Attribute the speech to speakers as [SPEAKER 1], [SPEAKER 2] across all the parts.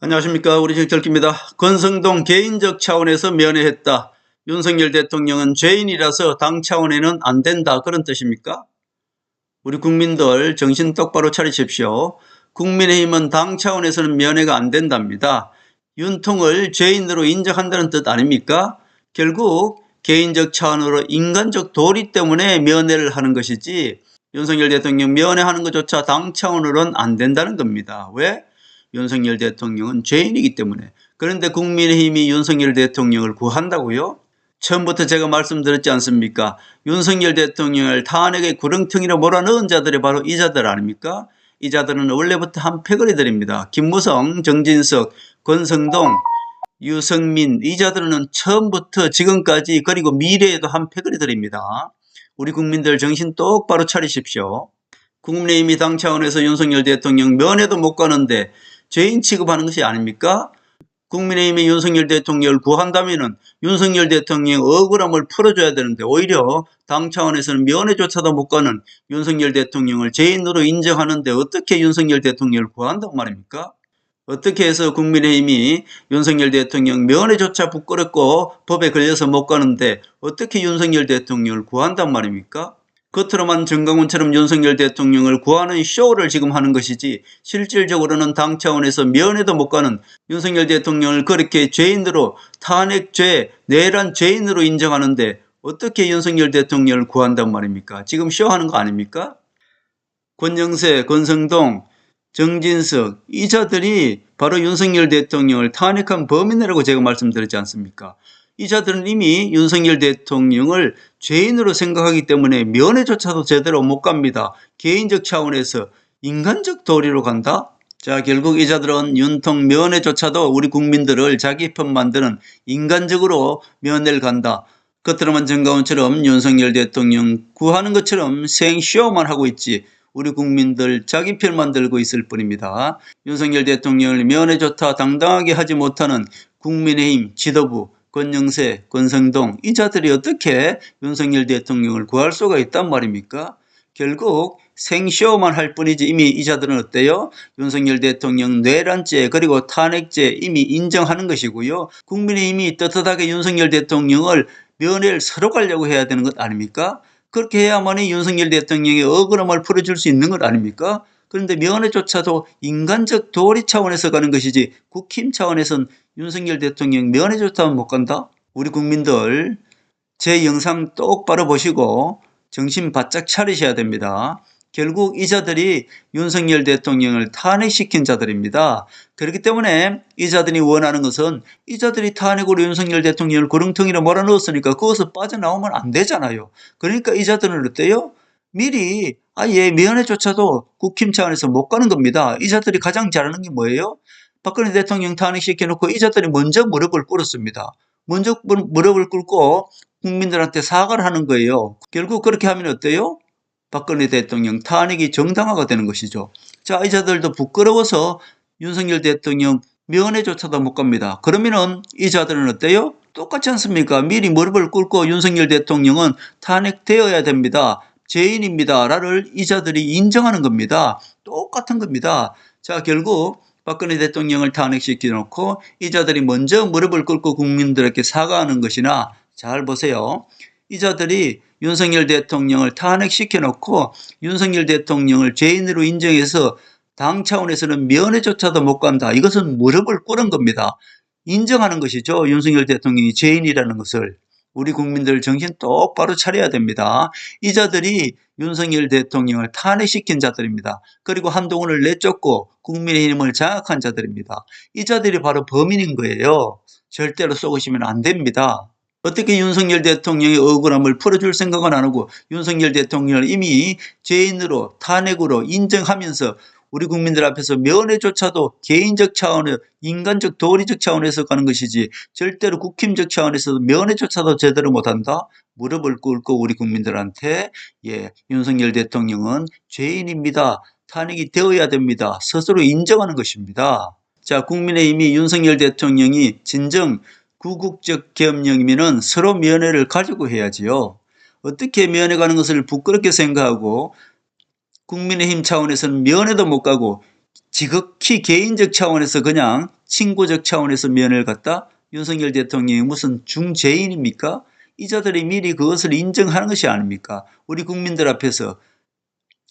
[SPEAKER 1] 안녕하십니까. 우리 정철기입니다. 권성동 개인적 차원에서 면회했다. 윤석열 대통령은 죄인이라서 당 차원에는 안 된다. 그런 뜻입니까? 우리 국민들 정신 똑바로 차리십시오. 국민의힘은 당 차원에서는 면회가 안 된답니다. 윤통을 죄인으로 인정한다는 뜻 아닙니까? 결국 개인적 차원으로 인간적 도리 때문에 면회를 하는 것이지 윤석열 대통령 면회하는 것조차 당 차원으로는 안 된다는 겁니다. 왜? 윤석열 대통령은 죄인이기 때문에. 그런데 국민의힘이 윤석열 대통령을 구한다고요? 처음부터 제가 말씀드렸지 않습니까? 윤석열 대통령을 탄핵의 구렁텅이로 몰아넣은 자들이 바로 이 자들 아닙니까? 이 자들은 원래부터 한 패거리들입니다. 김무성, 정진석, 권성동, 유성민 이 자들은 처음부터 지금까지 그리고 미래에도 한 패거리들입니다. 우리 국민들 정신 똑바로 차리십시오. 국민의힘이 당 차원에서 윤석열 대통령 면회도 못 가는데 죄인 취급하는 것이 아닙니까? 국민의힘이 윤석열 대통령을 구한다면은 윤석열 대통령의 억울함을 풀어줘야 되는데 오히려 당 차원에서는 면회조차도 못 가는 윤석열 대통령을 죄인으로 인정하는데 어떻게 윤석열 대통령을 구한단 말입니까? 어떻게 해서 국민의힘이 윤석열 대통령 면회조차 부끄럽고 법에 걸려서 못 가는데 어떻게 윤석열 대통령을 구한단 말입니까? 겉으로만 정강훈처럼 윤석열 대통령을 구하는 쇼를 지금 하는 것이지 실질적으로는 당 차원에서 면회도 못 가는 윤석열 대통령을 그렇게 죄인으로 탄핵죄, 내란 죄인으로 인정하는데 어떻게 윤석열 대통령을 구한단 말입니까? 지금 쇼하는 거 아닙니까? 권영세, 권성동, 정진석 이 자들이 바로 윤석열 대통령을 탄핵한 범인이라고 제가 말씀드렸지 않습니까? 이 자들은 이미 윤석열 대통령을 죄인으로 생각하기 때문에 면회조차도 제대로 못 갑니다. 개인적 차원에서 인간적 도리로 간다? 자, 결국 이 자들은 윤통 면회조차도 우리 국민들을 자기 편 만드는 인간적으로 면회를 간다. 겉으로만 정가운처럼 윤석열 대통령 구하는 것처럼 생쇼만 하고 있지. 우리 국민들 자기 편 만 들고 있을 뿐입니다. 윤석열 대통령을 면회 좋다 당당하게 하지 못하는 국민의힘 지도부 권영세, 권성동 이 자들이 어떻게 윤석열 대통령을 구할 수가 있단 말입니까? 결국 생쇼만 할 뿐이지 이미 이 자들은 어때요? 윤석열 대통령 뇌란죄 그리고 탄핵죄 이미 인정하는 것이고요. 국민의힘이 떳떳하게 윤석열 대통령을 면회를 서로 가려고 해야 되는 것 아닙니까? 그렇게 해야만이 윤석열 대통령의 억울함을 풀어줄 수 있는 것 아닙니까? 그런데 면회조차도 인간적 도리 차원에서 가는 것이지 국힘 차원에선 윤석열 대통령 면회조차도 못 간다? 우리 국민들 제 영상 똑바로 보시고 정신 바짝 차리셔야 됩니다. 결국 이 자들이 윤석열 대통령을 탄핵시킨 자들입니다. 그렇기 때문에 이 자들이 원하는 것은 이 자들이 탄핵으로 윤석열 대통령을 구렁텅이로 몰아넣었으니까 거기서 빠져나오면 안 되잖아요. 그러니까 이 자들은 어때요? 미리 아예 면회조차도 국힘 차원에서 못 가는 겁니다. 이 자들이 가장 잘하는 게 뭐예요? 박근혜 대통령 탄핵시켜놓고 이 자들이 먼저 무릎을 꿇었습니다. 먼저 무릎을 꿇고 국민들한테 사과를 하는 거예요. 결국 그렇게 하면 어때요? 박근혜 대통령 탄핵이 정당화가 되는 것이죠. 자, 이 자들도 부끄러워서 윤석열 대통령 면회조차도 못 갑니다. 그러면은 이 자들은 어때요? 똑같지 않습니까? 미리 무릎을 꿇고 윤석열 대통령은 탄핵되어야 됩니다. 죄인입니다. 라를 이 자들이 인정하는 겁니다. 똑같은 겁니다. 자, 결국 박근혜 대통령을 탄핵시켜 놓고 이 자들이 먼저 무릎을 꿇고 국민들에게 사과하는 것이나 잘 보세요. 이 자들이 윤석열 대통령을 탄핵시켜 놓고 윤석열 대통령을 죄인으로 인정해서 당 차원에서는 면회조차도 못 간다. 이것은 무릎을 꿇은 겁니다. 인정하는 것이죠. 윤석열 대통령이 죄인이라는 것을. 우리 국민들 정신 똑바로 차려야 됩니다. 이 자들이 윤석열 대통령을 탄핵시킨 자들입니다. 그리고 한동훈을 내쫓고 국민의힘을 장악한 자들입니다. 이 자들이 바로 범인인 거예요. 절대로 쏘으시면 안 됩니다. 어떻게 윤석열 대통령의 억울함을 풀어줄 생각은 안 하고 윤석열 대통령을 이미 죄인으로 탄핵으로 인정하면서 우리 국민들 앞에서 면회조차도 개인적 차원의 인간적 도리적 차원에서 가는 것이지 절대로 국힘적 차원에서도 면회조차도 제대로 못한다. 무릎을 꿇고 우리 국민들한테 예 윤석열 대통령은 죄인입니다. 탄핵이 되어야 됩니다. 스스로 인정하는 것입니다. 자 국민의힘이 윤석열 대통령이 진정 구국적 계엄령이면은 서로 면회를 가지고 해야지요. 어떻게 면회 가는 것을 부끄럽게 생각하고 국민의힘 차원에서는 면회도 못 가고 지극히 개인적 차원에서 그냥 친구적 차원에서 면회를 갔다? 윤석열 대통령이 무슨 중재인입니까? 이자들이 미리 그것을 인정하는 것이 아닙니까? 우리 국민들 앞에서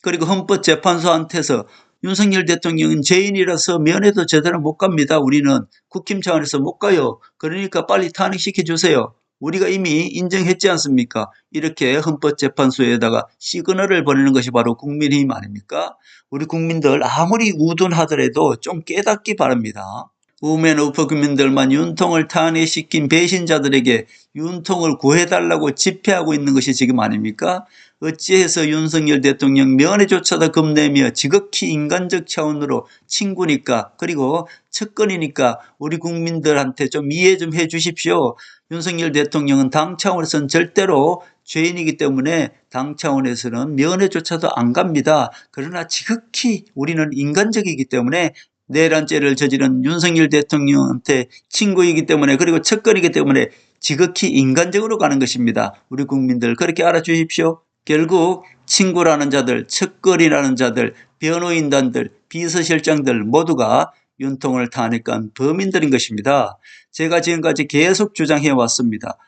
[SPEAKER 1] 그리고 헌법재판소한테서 윤석열 대통령은 죄인이라서 면회도 제대로 못 갑니다. 우리는 국힘 차원에서 못 가요. 그러니까 빨리 탄핵시켜 주세요. 우리가 이미 인정했지 않습니까? 이렇게 헌법재판소에다가 시그널을 보내는 것이 바로 국민의힘 아닙니까? 우리 국민들 아무리 우둔하더라도 좀 깨닫기 바랍니다. 우퍼 국민들만 윤통을 탄핵시킨 배신자들에게 윤통을 구해달라고 집회하고 있는 것이 지금 아닙니까? 어찌해서 윤석열 대통령 면회조차도 겁내며 지극히 인간적 차원으로 친구니까 그리고 측근이니까 우리 국민들한테 좀 이해 좀 해 주십시오. 윤석열 대통령은 당 차원에서는 절대로 죄인이기 때문에 당 차원에서는 면회조차도 안 갑니다. 그러나 지극히 우리는 인간적이기 때문에 내란죄를 저지른 윤석열 대통령한테 친구이기 때문에 그리고 측근이기 때문에 지극히 인간적으로 가는 것입니다. 우리 국민들 그렇게 알아주십시오. 결국 친구라는 자들, 측근이라는 자들, 변호인단들, 비서실장들 모두가 윤통을 탄핵한 범인들인 것입니다. 제가 지금까지 계속 주장해 왔습니다.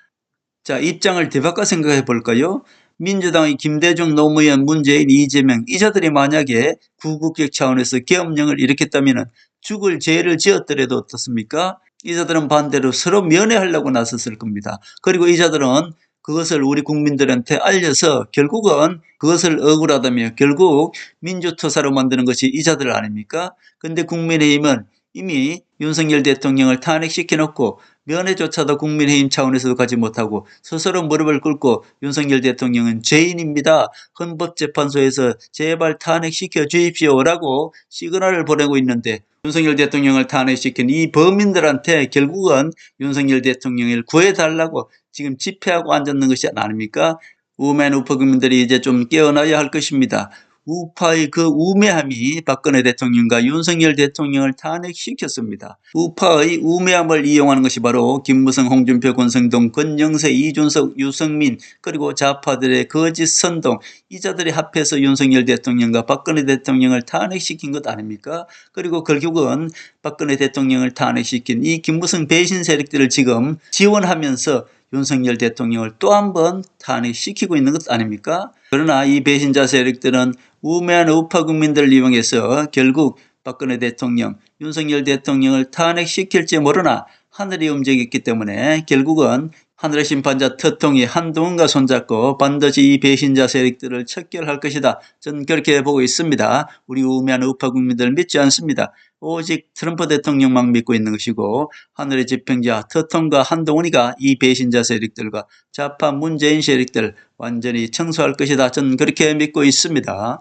[SPEAKER 1] 자, 입장을 뒤바꿔 생각해 볼까요? 민주당의 김대중 노무현 문재인 이재명 이 자들이 만약에 구국적 차원에서 계엄령을 일으켰다면 죽을 죄를 지었더라도 어떻습니까? 이 자들은 반대로 서로 면회하려고 나섰을 겁니다. 그리고 이 자들은 그것을 우리 국민들한테 알려서 결국은 그것을 억울하다며 결국 민주투사로 만드는 것이 이 자들 아닙니까? 근데 국민의힘은 이미 윤석열 대통령을 탄핵시켜 놓고 면회조차도 국민의힘 차원에서도 가지 못하고 스스로 무릎을 꿇고 윤석열 대통령은 죄인입니다. 헌법재판소에서 제발 탄핵시켜 주십시오라고 시그널을 보내고 있는데 윤석열 대통령을 탄핵시킨 이 범인들한테 결국은 윤석열 대통령을 구해달라고 지금 집회하고 앉았는 것이 아닙니까? 우men 우파 국민들이 이제 좀 깨어나야 할 것입니다. 우파의 그 우매함이 박근혜 대통령과 윤석열 대통령을 탄핵시켰습니다. 우파의 우매함을 이용하는 것이 바로 김무성, 홍준표, 권성동, 권영세, 이준석, 유승민 그리고 좌파들의 거짓 선동 이 자들이 합해서 윤석열 대통령과 박근혜 대통령을 탄핵시킨 것 아닙니까? 그리고 결국은 박근혜 대통령을 탄핵시킨 이 김무성 배신 세력들을 지금 지원하면서 윤석열 대통령을 또 한 번 탄핵시키고 있는 것 아닙니까? 그러나 이 배신자 세력들은 우매한 우파 국민들을 이용해서 결국 박근혜 대통령, 윤석열 대통령을 탄핵시킬지 모르나 하늘이 움직였기 때문에 결국은 하늘의 심판자特통이 한동훈과 손잡고 반드시 이 배신자 세력들을 척결할 것이다. 저는 그렇게 보고 있습니다. 우리 우매한 우파 국민들 믿지 않습니다. 오직 트럼프 대통령만 믿고 있는 것이고 하늘의 집행자特통과 한동훈이가 이 배신자 세력들과 좌파 문재인 세력들 완전히 청소할 것이다. 저는 그렇게 믿고 있습니다.